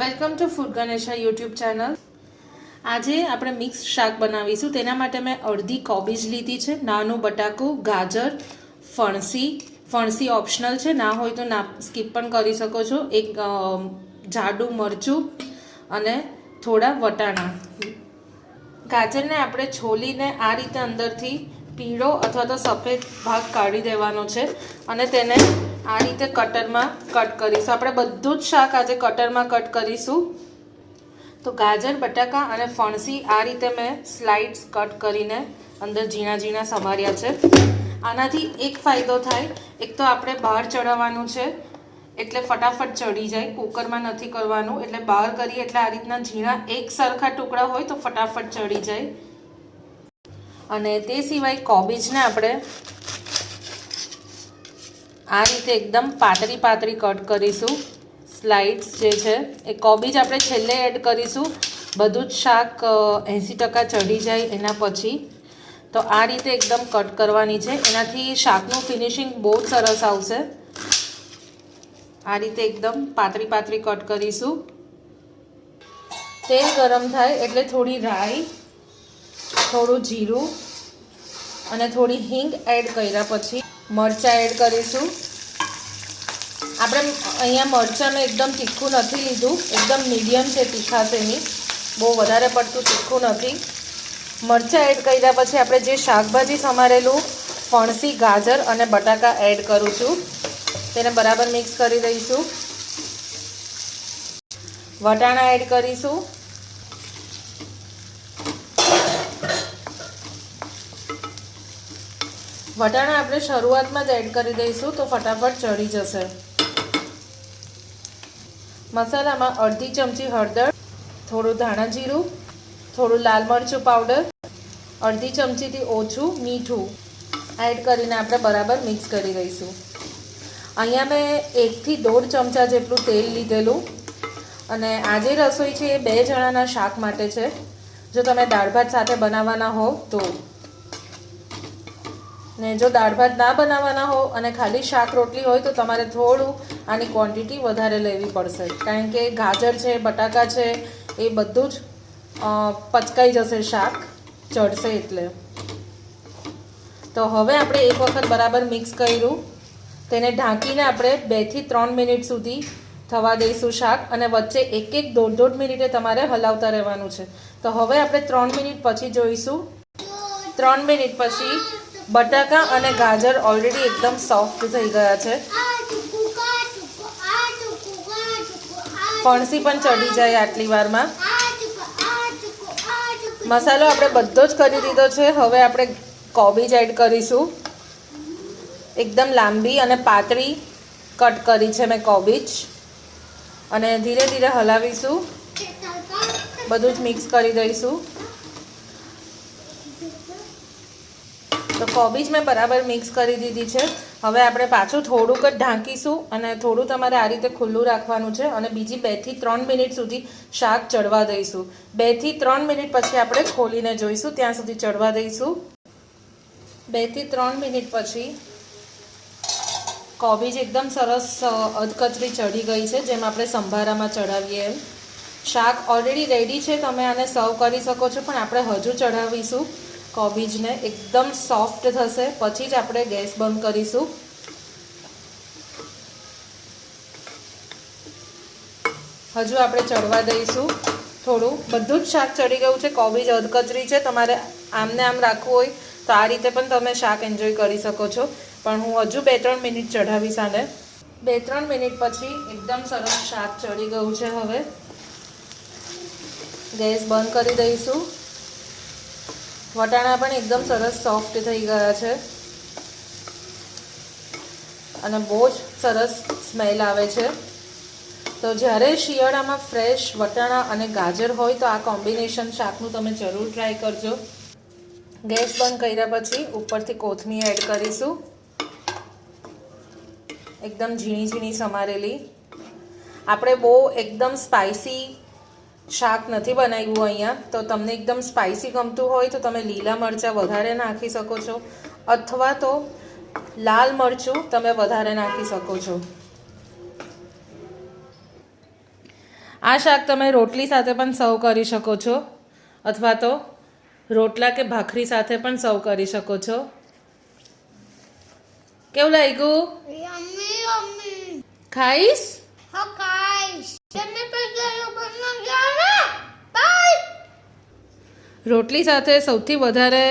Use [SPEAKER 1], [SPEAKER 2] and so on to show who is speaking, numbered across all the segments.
[SPEAKER 1] Welcome to food Ganesha YouTube channel આજે આપણે mix શાક બનાવીશું. તેના માટે મેં અડધી કોબીજ લીધી છે, નાનું બટાકું, ગાજર, ફણસી. ફણસી ઓપ્શનલ છે. ના હોય તો ના સ્કીપ પણ કરી શકો છો. એક જાડું મરચું અને થોડા વટાણા. ગાજરને આપણે છોલીને આ રીતે અંદરથી પીળો અથવા તો સફેદ ભાગ કાઢી દેવાનો છે અને તેને આ રીતે કટરમાં કટ કરીશું. આપણે બધું જ શાક આજે કટરમાં કટ કરીશું. તો ગાજર, બટાકા અને ફણસી આ રીતે મેં સ્લાઇડ્સ કટ કરીને અંદર ઝીણા ઝીણા સમાર્યા છે. આનાથી એક ફાયદો થાય, એક તો આપણે બહાર ચડાવવાનું છે, એટલે ફટાફટ ચડી જાય, કુકરમાં નથી કરવાનું, એટલે બહાર કરીએ એટલે આ રીતના ઝીણા એક સરખા ટુકડા હોય તો ફટાફટ ચડી જાય. અને તે સિવાય કોબીજને આપણે આ રીતે એકદમ પાતળી પાતળી કટ કરીશું. સ્લાઇડ્સ જે છે, એ કોબીજ આપણે છેલ્લે એડ કરીશું. બધું જ શાક એંસી ટકા ચડી જાય એના પછી. તો આ રીતે એકદમ કટ કરવાની છે. એનાથી શાકનું ફિનિશિંગ બહુ સરસ આવશે. આ રીતે એકદમ પાતળી પાતળી કટ કરીશું. તેલ ગરમ થાય એટલે થોડી રાઈ, થોડું જીરું અને થોડી હિંગ એડ કર્યા પછી મરચાં એડ કરીશું. આપણે અહીંયા મરચાંને એકદમ તીખું નથી લીધું. એકદમ મીડિયમ છે તીખાશેની બહુ વધારે પડતું તીખું નથી. મરચાં એડ કર્યા પછી આપણે જે શાકભાજી સમારેલું ફણસી, ગાજર અને બટાકા એડ કરું છું. તેને બરાબર મિક્સ કરી દઈશું. વટાણા એડ કરીશું. વટાણા આપણે શરૂઆતમાં જ એડ કરી દઈશું તો ફટાફટ ચડી જશે. મસાલામાં અડધી ચમચી હળદર, થોડું ધાણા જીરું, થોડું લાલ મરચું પાવડર અડધી ચમચીથી ઓછું મીઠું એડ કરીને આપણે બરાબર મિક્સ કરી દઈશું. અહીંયા મેં એકથી દોઢ ચમચા જેટલું તેલ લીધેલું અને આજે રસોઈ છે એ બે જણાના શાક માટે છે. જો તમે દાળ ભાત સાથે બનાવવાના હો તો ને જો દાળ ભાત ના બનાવવાના હો અને ખાલી શાક રોટલી હોય તો તમારે થોડું આની ક્વોન્ટિટી વધારે લેવી પડશે. કારણ કે ગાજર છે, બટાકા છે, એ બધું જ પચકાઈ જશે શાક, ચડશે એટલે. તો હવે આપણે એક વખત બરાબર મિક્સ કર્યું. તેને ઢાંકીને આપણે બેથી ત્રણ મિનિટ સુધી થવા દઈશું શાક અને વચ્ચે એક એક દોઢ દોઢ મિનિટે તમારે હલાવતા રહેવાનું છે. તો હવે આપણે ત્રણ મિનિટ પછી જોઈશું. ત્રણ મિનિટ પછી બટાકા અને ગાજર ઓલરેડી એકદમ સોફ્ટ થઈ ગયા છે. ફણસી પણ ચડી જાય આટલી વારમાં. મસાલો આપણે બધો જ કરી દીધો છે. હવે આપણે કોબીજ એડ કરીશું. એકદમ લાંબી અને પાતળી કટ કરી છે મેં કોબીજ. અને ધીરે ધીરે હલાવીશું. બધું જ મિક્સ કરી દઈશું. તો કોબીજ મેં બરાબર મિક્સ કરી દીધી છે. હવે આપણે પાછું થોડુંક જ ઢાંકીશું અને થોડું તમારે આ રીતે ખુલ્લું રાખવાનું છે અને બીજી બેથી ત્રણ મિનિટ સુધી શાક ચડવા દઈશું. બેથી ત્રણ મિનિટ પછી આપણે ખોલીને જોઈશું, ત્યાં સુધી ચડવા દઈશું. બેથી ત્રણ મિનિટ પછી કોબીજ એકદમ સરસ અધકચરી ચડી ગઈ છે, જેમ આપણે સંભારામાં ચડાવીએ એમ. શાક ઓલરેડી રેડી છે, તમે આને સર્વ કરી શકો છો, પણ આપણે હજુ ચડાવીશું કોબીજને એકદમ સોફ્ટ થશે. પછી જ આપણે ગેસ બંધ કરીશું. હજુ આપણે ચડવા દઈશું. થોડું. બધું જ શાક ચડી ગયું છે. કોબીજ અધકચરી છે. તમારે આમને આમ રાખવું હોય તો આ રીતે પણ તમે શાક એન્જોય કરી શકો છો. પણ હું હજુ બે ત્રણ મિનિટ ચઢાવીશ આને. બે ત્રણ મિનિટ પછી એકદમ સરસ શાક ચડી ગયું છે હવે. ગેસ બંધ કરી દઈશું. વટાણા પણ એકદમ સરસ સોફ્ટ થઈ ગયા છે. અને બહુ જ સરસ સ્મેલ આવે છે. તો જ્યારે શિયાળામાં ફ્રેશ વટાણા અને ગાજર હોય તો આ કોમ્બિનેશન શાકનું તમે જરૂર ટ્રાય કરજો. ગેસ બંધ કર્યા પછી ઉપરથી કોથમીર એડ કરીશું. એકદમ ઝીણી ઝીણી સમારેલી. આપણે બહુ એકદમ સ્પાઇસી શાક નથી બનાવ્યું અહીંયા તો તમને એકદમ સ્પાઇસી ગમતું હોય તો તમે લીલા મરચાં વધારે નાખી શકો છો. અથવા તો લાલ મરચું તમે વધારે નાખી શકો છો. આ શાક તમે રોટલી સાથે પણ સર્વ કરી શકો છો. અથવા તો રોટલા કે ભાખરી સાથે પણ સર્વ કરી શકો છો. કેવું લાગ્યું? ખાઈશ? રોટલી સાથે સૌથી વધારે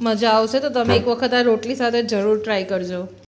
[SPEAKER 1] મજા આવશે તો તમે એક વખત આ રોટલી સાથે જરૂર ટ્રાય કરજો.